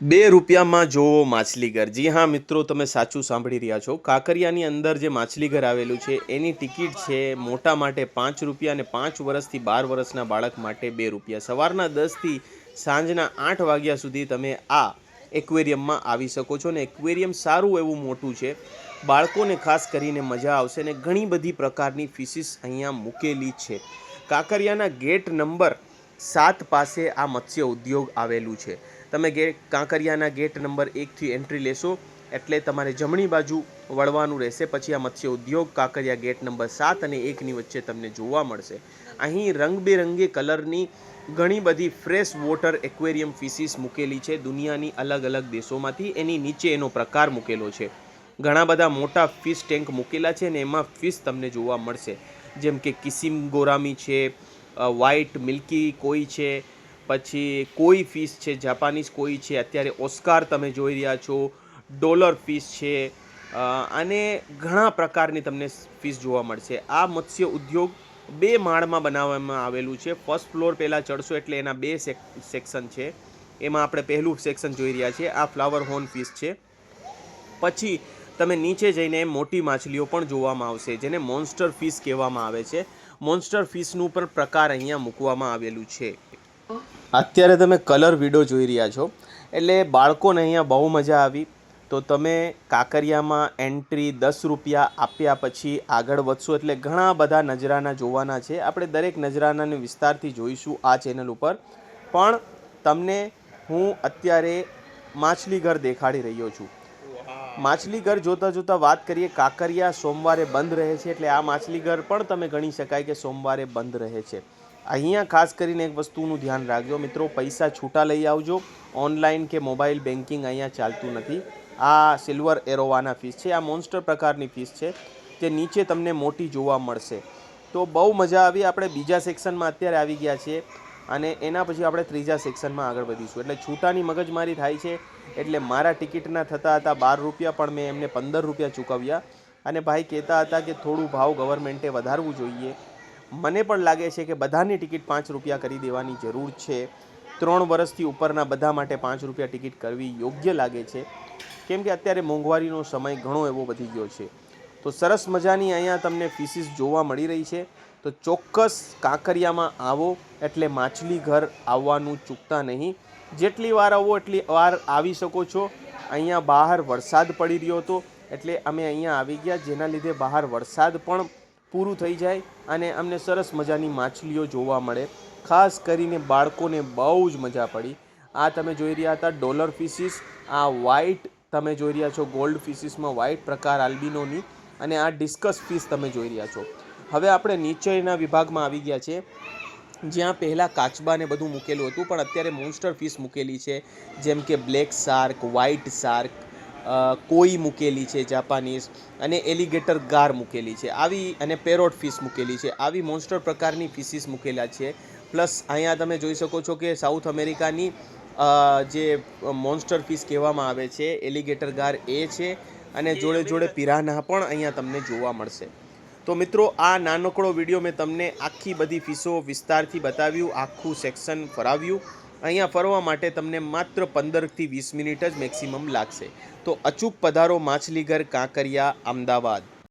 બે રૂપિયામાં જોવો માછલીઘર. જી હા, મિત્રો, તમે સાચું સાંભળી રહ્યા છો. કાંકરિયાની અંદર જે માછલીઘર આવેલું છે, એની ટિકિટ છે મોટા માટે પાંચ રૂપિયા અને પાંચ વર્ષથી બાર વર્ષના બાળક માટે બે રૂપિયા. સવારના દસથી સાંજના આઠ વાગ્યા સુધી તમે આ એક્વેરિયમમાં આવી શકો છો અને એક્વેરિયમ સારું એવું મોટું છે. બાળકોને ખાસ કરીને મજા આવશે અને ઘણી બધી પ્રકારની ફિશિસ અહીંયા મૂકેલી છે. કાંકરિયાના ગેટ નંબર સાત પાસે આ મત્સ્ય ઉદ્યોગ આવેલું છે. તમે ગે, કાંકરિયાના ગેટ નંબર એકથી એન્ટ્રી લેશો, એટલે તમારે જમણી બાજુ વળવાનું રહેશે, પછી આ મત્સ્ય ઉદ્યોગ કાંકરિયા ગેટ નંબર સાત અને એકની વચ્ચે તમને જોવા મળશે. અહીં રંગબેરંગી કલરની ઘણી બધી ફ્રેશ વોટર એક્વેરિયમ ફિશિસ મૂકેલી છે, દુનિયાની અલગ અલગ દેશોમાંથી. એની નીચે એનો પ્રકાર મૂકેલો છે. ઘણા બધા મોટા ફિશ ટેન્ક મૂકેલા છે અને એમાં ફિશ તમને જોવા મળશે. જેમ કે કિસિમ ગોરામી છે વ્હાઈટ મિલ્કી કોઈ છે, પછી કોઈ ફિશ છે જાપાનીઝ કોઈ છે, અત્યારે ઓસ્કાર તમે જોઈ રહ્યા છો ડોલર ફિશ છે અને ઘણા પ્રકારની તમને ફિશ જોવા મળશે. આ મત્સ્ય ઉદ્યોગ બે માળમાં બનાવવામાં આવેલું છે. ફર્સ્ટ ફ્લોર પહેલાં ચડશો એટલે એના બે સેક્શન છે. એમાં આપણે પહેલું સેક્શન જોઈ રહ્યા છીએ. આ ફ્લાવર હોર્ન ફિશ છે. પછી તમે નીચે જઈને મોટી માછલીઓ પણ જોવામાં આવશે, જેને મોન્સ્ટર ફિશ કહેવામાં આવે છે. મોન્સ્ટર ફિશનું પણ પ્રકાર અહીંયા મૂકવામાં આવેલું છે. અત્યારે તમે કલર વિડો જોઈ રહ્યા છો. એટલે બાળકોને અહીંયા બહુ મજા આવી. તો તમે કાંકરિયામાં એન્ટ્રી દસ રૂપિયા આપ્યા પછી આગળ વધશો એટલે ઘણા બધા નજરાના જોવાના છે. આપણે દરેક નજરાનાને વિસ્તારથી જોઈશું આ ચેનલ ઉપર. પણ તમને હું અત્યારે માછલીઘર દેખાડી રહ્યો છું. માછલીઘર જોતાં જોતાં વાત કરીએ, કાંકરિયા સોમવારે બંધ રહે છે એટલે આ માછલીઘર પણ તમે ગણી શકાય કે સોમવારે બંધ રહે છે. અહીંયા ખાસ કરીને એક વસ્તુનું ધ્યાન રાખજો. મિત્રો, પૈસા છૂટા લઈ આવજો. ઓનલાઈન કે મોબાઈલ બેન્કિંગ અહીંયા ચાલતું નથી. આ સિલ્વર એરોવાના ફીસ છે. આ મોન્સ્ટર પ્રકારની ફીસ છે તે નીચે તમને મોટી જોવા મળશે. તો બહુ મજા આવી. આપણે બીજા સેક્શનમાં અત્યારે આવી ગયા છીએ. અને એના પછી આપણે ત્રીજા સેક્શનમાં આગળ વધીશું. એટલે છૂટાની મગજમારી થાય છે, એટલે મારા ટિકિટના થતા હતા બાર રૂપિયા, પણ મેં એમને પંદર રૂપિયા ચૂકવ્યા. અને ભાઈ કહેતા હતા કે થોડું ભાવ ગવર્મેન્ટે વધારવું જોઈએ. મને પણ લાગે છે કે બધાની ટિકિટ પાંચ રૂપિયા કરી દેવાની જરૂર છે. ત્રણ વર્ષથી ઉપરના બધા માટે પાંચ રૂપિયા ટિકિટ કરવી યોગ્ય લાગે છે. કેમ કે અત્યારે મોંઘવારીનો સમય ઘણો એવો વધી ગયો છે. તો સરસ મજાની અહીંયા તમને ફીસીસ જોવા મળી રહી છે. તો ચોક્કસ કાંકરિયામાં આવો, એટલે માછલી ઘર આવવાનું ચૂકતા નહીં. જેટલી વાર આવો, એટલી વાર આવી શકો છો. અહીંયા બહાર વરસાદ પડી રહ્યો હતો, એટલે અમે અહીંયા આવી ગયા, જેના લીધે બહાર વરસાદ પણ પૂરું થઈ જાય અને અમને સરસ મજાની માછલીઓ જોવા મળે. ખાસ કરીને બાળકોને બહુ જ મજા પડી. આ તમે જોઈ રહ્યા હતા, ડોલર ફિશિસ. આ વ્હાઈટ તમે જોઈ રહ્યા છો, ગોલ્ડ ફિશિસમાં વ્હાઈટ પ્રકાર આલ્બિનોની. અને આ ડિસ્કસ ફિશ તમે જોઈ રહ્યા છો. હવે આપણે નીચેના વિભાગમાં આવી ગયા છે, જ્યાં પહેલાં કાચબાને બધું મૂકેલું હતું, પણ અત્યારે મોન્સ્ટર ફિશ મૂકેલી છે, જેમ કે બ્લેક શાર્ક વ્હાઇટ શાર્ક કોઈ મૂકેલી છે જાપાનીઝ, અને એલિગેટર ગાર મૂકેલી છે. આવી, અને પેરોટ ફિશ મૂકેલી છે. આવી મોન્સ્ટર પ્રકારની ફિશિસ મૂકેલા છે. પ્લસ અહીંયા તમે જોઈ શકો છો કે સાઉથ અમેરિકાની જે મોન્સ્ટર ફિશ કહેવામાં આવે છે એલિગેટર ગાર એ છે, અને જોડે જોડે પિરાના પણ અહીંયા તમને જોવા મળશે. તો મિત્રો, આ નાનકડો વીડિયો મેં તમને આખી બધી ફીસો વિસ્તારથી બતાવ્યું, આખું સેક્શન ફરાવ્યું. અહીંયા ફરવા માટે તમને માત્ર પંદરથી વીસ મિનિટ જ મેક્સિમમ લાગશે. તો અચૂક પધારો માછલીઘર કાંકરિયા, અમદાવાદ.